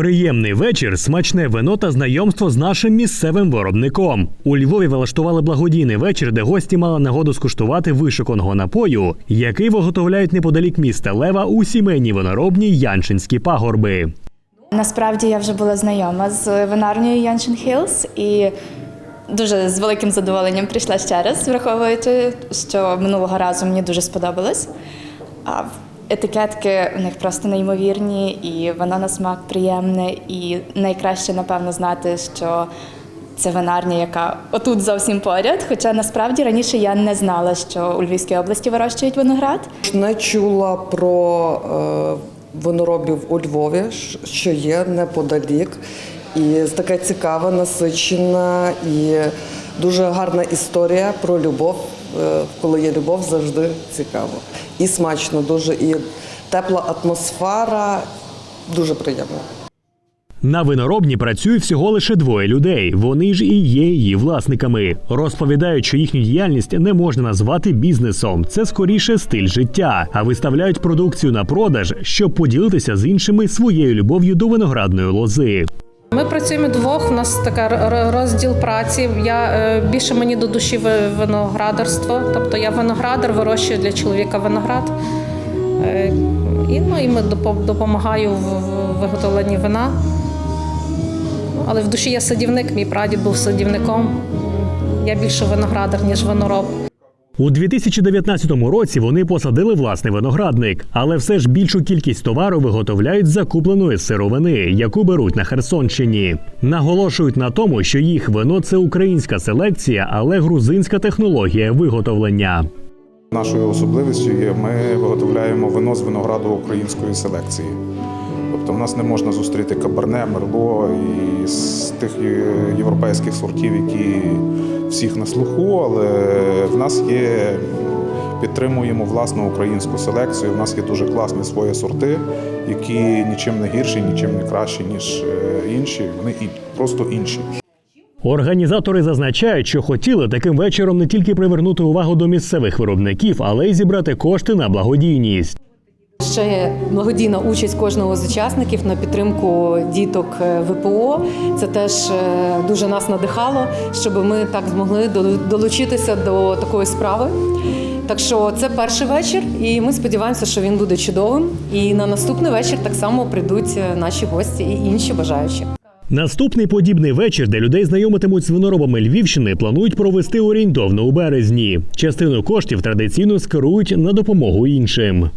Приємний вечір, смачне вино та знайомство з нашим місцевим виробником. У Львові влаштували благодійний вечір, де гості мали нагоду скуштувати вишуканого напою, який виготовляють неподалік міста Лева у сімейній виноробній Яншинські пагорби. Насправді я вже була знайома з винарнею Яншин Хілс і дуже з великим задоволенням прийшла ще раз, враховуючи, що минулого разу мені дуже сподобалось. Етикетки у них просто неймовірні, і воно на смак приємне. І найкраще, напевно, знати, що це винарня, яка отут зовсім поряд. Хоча насправді раніше я не знала, що у Львівській області вирощують виноград. Не чула про е, виноробів у Львові, що є неподалік. І така цікава, насичена і дуже гарна історія про любов. Е, Коли є любов, завжди цікаво. І смачно дуже, і тепла атмосфера, дуже приємно. На виноробні працює всього лише двоє людей. Вони ж і є її власниками. Розповідають, що їхню діяльність не можна назвати бізнесом. Це скоріше стиль життя, а виставляють продукцію на продаж, щоб поділитися з іншими своєю любов'ю до виноградної лози. Ми працюємо двох. У нас така розділ праці. Я е, більше мені до душі виноградарство. Тобто я виноградар, вирощую для чоловіка виноград. Е, І, ну, і ми допомагаю в виготовленні вина. Але в душі я садівник, мій прадід був садівником. Я більше виноградар, ніж винороб. У 2019 році вони посадили власний виноградник, але все ж більшу кількість товару виготовляють з закупленої сировини, яку беруть на Херсонщині. Наголошують на тому, що їх вино це українська селекція, але грузинська технологія виготовлення. Нашою особливістю є, ми виготовляємо вино з винограду української селекції. Тобто в нас не можна зустріти кабарне, мерло і з тих європейських сортів, які всіх на слуху, але в нас є, підтримуємо власну українську селекцію. У нас є дуже класні свої сорти, які нічим не гірші, нічим не кращі, ніж е, інші. Вони і просто інші. Організатори зазначають, що хотіли таким вечором не тільки привернути увагу до місцевих виробників, але й зібрати кошти на благодійність. Ще благодійна участь кожного з учасників на підтримку діток е, ВПО. Це теж е, дуже нас надихало, щоб ми так змогли долучитися до такої справи. Так що це перший вечір, і ми сподіваємося, що він буде чудовим. І на наступний вечір так само прийдуть е, наші гості і інші бажаючі. Наступний подібний вечір, де людей знайомитимуть з виноробами Львівщини, планують провести орієнтовно у березні. Частину коштів традиційно скерують на допомогу іншим.